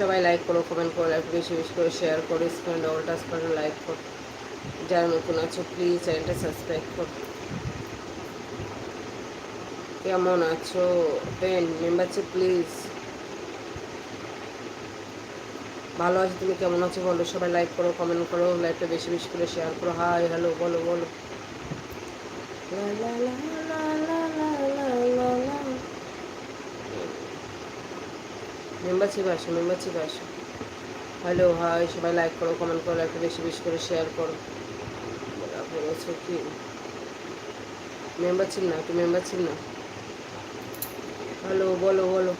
সবাই লাইক করো কমেন্ট করো একটু বেশি বেশি করে শেয়ার করো স্ক্রিন ডবল টাচ করে লাইক করো। যারা নতুন আছো প্লিজ চ্যানেলটা সাবস্ক্রাইব করো। কেমন আছো? পেন মেম্বারশিপ প্লিজ ভালো আছো তুমি, কেমন আছো বলো? সবাই লাইক করো কমেন্ট করো লাইকটা বেশি বেশি করে শেয়ার করো। হাই হ্যালো বলো বলো। লা লা লা লা লা লা লা। মেম্বারশিপ আসো মেম্বারশিপ আসো। হ্যালো হাই সবাই লাইক করো কমেন্ট করো একটা বেশি বেশি করে শেয়ার করো। হচ্ছে কি? মেম্বারশিপ না একটু মেম্বারশিপ না। হ্যালো বলো বলো।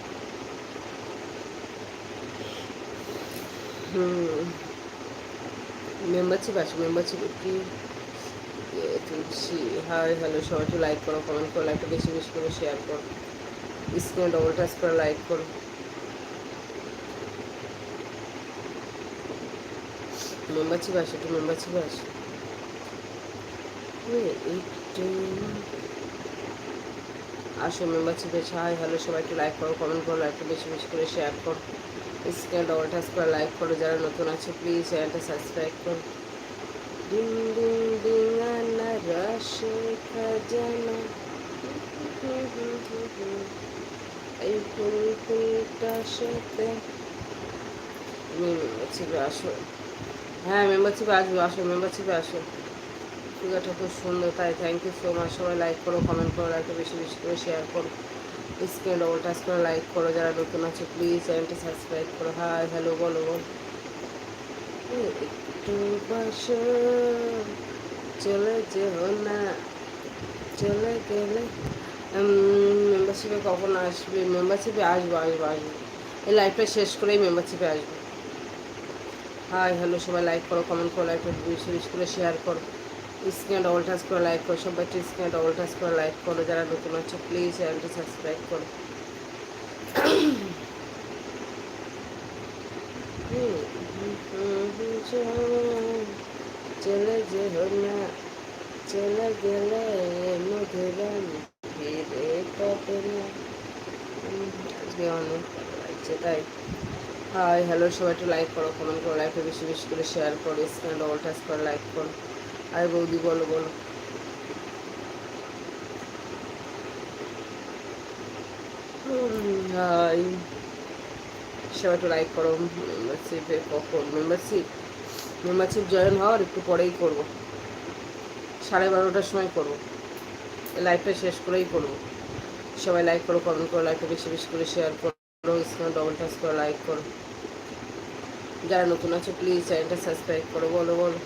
হুম। মেম্বারশিপ আসো মেম্বারশিপ কি? এ, তুলসী হাই হ্যালো সবাই একটু লাইক করো কমেন্ট করো একটা বেশি বেশি করে শেয়ার করো। স্ক্রিনে ডবল টাচ করে লাইক করো। মেম্বারশিপ বাস, একটু মেম্বারশিপ বাস। আসো মেম্বারশিপ এসে হাই হ্যালো সবাই একটু লাইক করো কমেন্ট করো একটা বেশি বেশি করে শেয়ার করো। স্ক্রিনে ডবল টাচ করে লাইক করো, যারা নতুন আছে প্লিজ চ্যানেলটা সাবস্ক্রাইব করো। ডিং ডিং ডিং, আনা, রসে খাজানা। এই ফুল ফুলটা সাথে। আসো। হ্যাঁ মেম্বারশিপে আসব, আসো মেম্বারশিপে আসো। ফিগারটা খুব সুন্দর, তাই থ্যাংক ইউ সো মাচ সবাই লাইক করো কমেন্ট করো লাইকটা বেশি বেশি করে শেয়ার করো। স্ক্রিনে ডবল টাচ করে লাইক করো, যারা নতুন আছে প্লিজ চ্যানেলটা সাবস্ক্রাইব করো। হাই হ্যালো বলো বলো। একটু বাসো চলে যেও না, চলে গেলে মেম্বারশিপে কখন আসবে? মেম্বারশিপে আসব আসব আসব। এই লাইফটা শেষ করেই মেম্বারশিপে আসব। হাই, হ্যালো, সবাই লাইক করো কমেন্ট করো লাইক বেশি বেশি করে শেয়ার করো। স্ক্রিনে ডবল টাচ করে লাইক করো সবাই স্ক্রিনে ডবল টাচ করে লাইক করো, যারা নতুন আছে প্লিজ চ্যানেলটা সাবস্ক্রাইব করো। চলে যে না, চলে গেলে আজকে অনেক তাই। হাই হ্যালো সবাই একটু লাইক করো কমেন্ট করো লাইকটা বেশি বেশি করে শেয়ার করো স্ক্রিনে ডবল টাচ করে লাইক করো। আরে বৌদি, বলো বলো। সবাই একটু লাইক করো মেম্বারশিপে কখন? মেম্বারশিপ মেম্বারশিপ জয়েন হওয়ার একটু পরেই করব। সাড়ে বারোটার সময় করব। এই লাইভটা শেষ করেই করব। সবাই লাইক করো কমেন্ট করো লাইকটা বেশি বেশি করে শেয়ার করো। স্ক্রিনে ডবল টাচ করে লাইক করো। যারা নতুন আছে প্লিজ চ্যানেলটা সাবস্ক্রাইব করো, বলো বলো।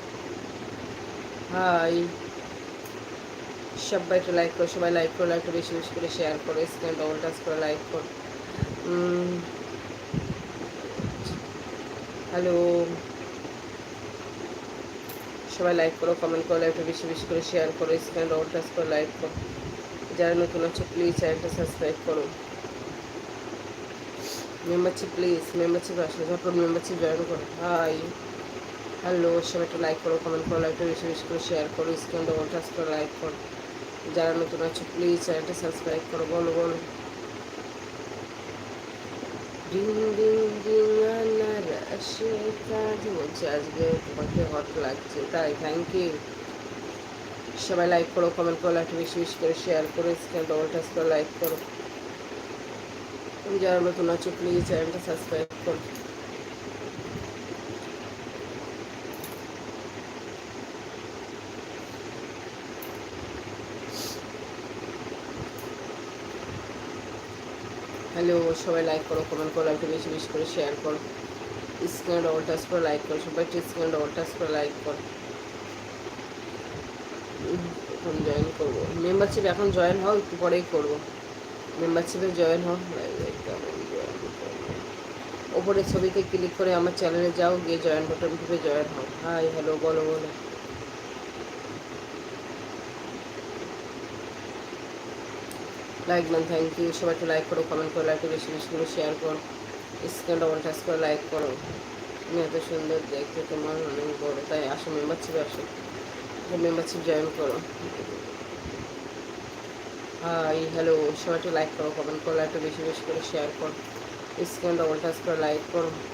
হাই সবাই একটু লাইক করো, সবাই লাইক করো লাইকটা বেশি বেশি করে শেয়ার করো, স্ক্রিনে ডবল টাচ করে লাইক করো। হ্যালো সবাই লাইক করো কমেন্ট করো লাইকটা বেশি বেশি করে শেয়ার করো, স্ক্রিনে ডবল টাচ করে লাইক করো। যারা নতুন আছে প্লিজ চ্যানেলটা সাবস্ক্রাইব করো। মেম্বারশিপ প্লিজ মেম্বারশিপ আসলে ঝটপট মেম্বারশিপ জয়েন করো হাই হ্যালো সবাই একটু লাইক করো কমেন্ট করো লাইকটা বেশি বেশি করে শেয়ার করো স্ক্রিন ডবল টাচ করে লাইক করো। যারা নতুন আছে প্লিজ চ্যানেলটা সাবস্ক্রাইব করো, বলো বলো। ডিং ডিং ডিং আনার আসে কাজ বলছে, আজকে তোমাকে হট লাগছে, তাই থ্যাংক ইউ সবাই লাইক করো কমেন্ট করো লাইকটা বেশি বেশি করে শেয়ার করো স্ক্রিন ডবল টাচ করে লাইক করো। যারা নতুন আছো প্লিজ চ্যানেলটা সাবস্ক্রাইব করো। হ্যালো সবাই লাইক করো কমেন্ট করো, একটু বেশি বেশি করে শেয়ার করো। স্ক্রিনে ডবল টাচ করে লাইক করো, সবাই স্ক্রিনে ডবল টাচ করে। লাইক করো জয়েন করব। মেম্বারশিপ এখন জয়েন হও, একটু পরেই করব। মেম্বারশিপে জয়েন হও। ওপরে ছবিতে ক্লিক করে আমার চ্যানেলে যাও, গিয়ে জয়েন বাটন টিপে জয়েন হও। হাই হ্যালো বলো বলো। লাইক ম্যাম থ্যাংক ইউ সবাই একটু লাইক করো কমেন্ট করো লাইক বেশি বেশি করে শেয়ার করো। স্ক্রিন ডবল টাচ করে লাইক করো। তুমি এত সুন্দর দেখতে, তোমার অনেক বড়। তাই আসো মেম্বারশিপে আসো। মেম্বারশিপ জয়েন করো। হাই হ্যালো সবাই একটু লাইক করো কমেন্ট করো একটু বেশি বেশি করে শেয়ার করো। স্ক্রিন ডবল টাচ করে লাইক করো।